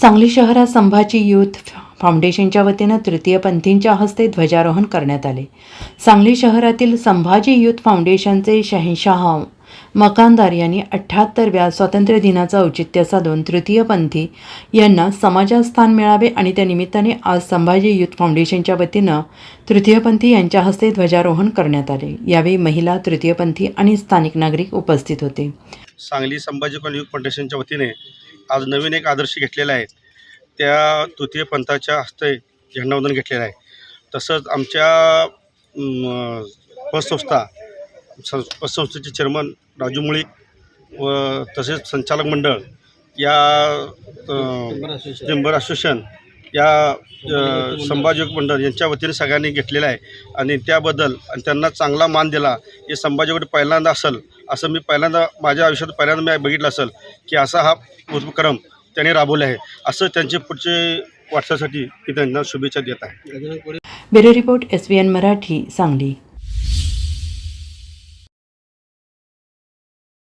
सांगली शहरात संभाजी यूथ फाउंडेशनच्या वतीनं तृतीयपंथींच्या हस्ते ध्वजारोहण करण्यात आले. सांगली शहरातील संभाजी यूथ फाउंडेशनचे शहनशाह मकानदार यांनी अठ्ठ्याहत्तरव्या स्वातंत्र्य दिनाचं औचित्य साधून तृतीयपंथी यांना समाजात स्थान मिळावे आणि त्या निमित्ताने आज संभाजी यूथ फाउंडेशनच्या वतीनं तृतीयपंथी यांच्या हस्ते ध्वजारोहण करण्यात आले. यावेळी महिला तृतीयपंथी आणि स्थानिक नागरिक उपस्थित होते. सांगली संभाजी युथ फाउंडेशनच्या वतीने आज नवीन एक आदर्श घेतलेला आहे. त्या तृतीय पंथाच्या हस्ते झेंडावंदन घेतलेलं आहे. तसंच आमच्या पतसंस्था सं पतसंस्थेचे चेअरमन राजू मुळीक व तसेच संचालक मंडळ या चेंबर असोसिएशन या संभाजीयोग मंडळ यांच्या वतीने सगळ्यांनी घेतलेलं आहे. आणि त्याबद्दल आणि त्यांना चांगला मान दिला हे संभाजीकडे पहिल्यांदा असेल असं मी पहिल्यांदा माझ्या आयुष्यात पहिल्यांदा मी बघितलं असेल. की असा हा उपक्रम त्यांनी राबवला आहे असं त्यांचे पुढचे वाटचासाठी मी त्यांना शुभेच्छा देत आहे bureau report S N Marathi Sangli.